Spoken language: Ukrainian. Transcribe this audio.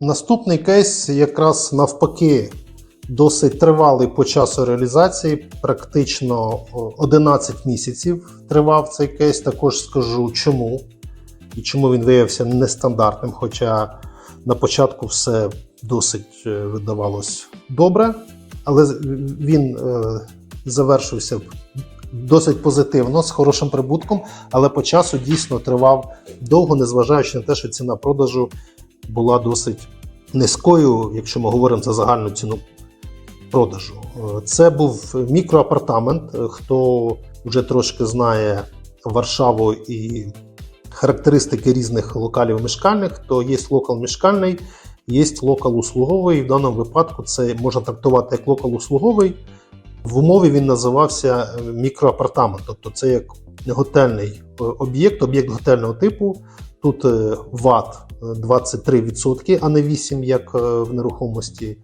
Наступний кейс якраз навпаки досить тривалий по часу реалізації. Практично 11 місяців тривав цей кейс. Також скажу чому і чому він виявився нестандартним. Хоча на початку все досить е, видавалось добре, але він е, завершився досить позитивно, з хорошим прибутком, але по часу дійсно тривав довго, незважаючи на те, що ціна продажу була досить низькою, якщо ми говоримо за загальну ціну продажу. Е, Це був мікроапартамент. Е, Хто вже трошки знає Варшаву і характеристики різних локалів мешкальних, то є локал мешкальний, є локал услуговий. В даному випадку це можна трактувати як локал услуговий. В умові він називався е, мікроапартамент, тобто це як готельний об'єкт, об'єкт готельного типу. Тут ВАТ 23%, а не 8%, як е, в нерухомості.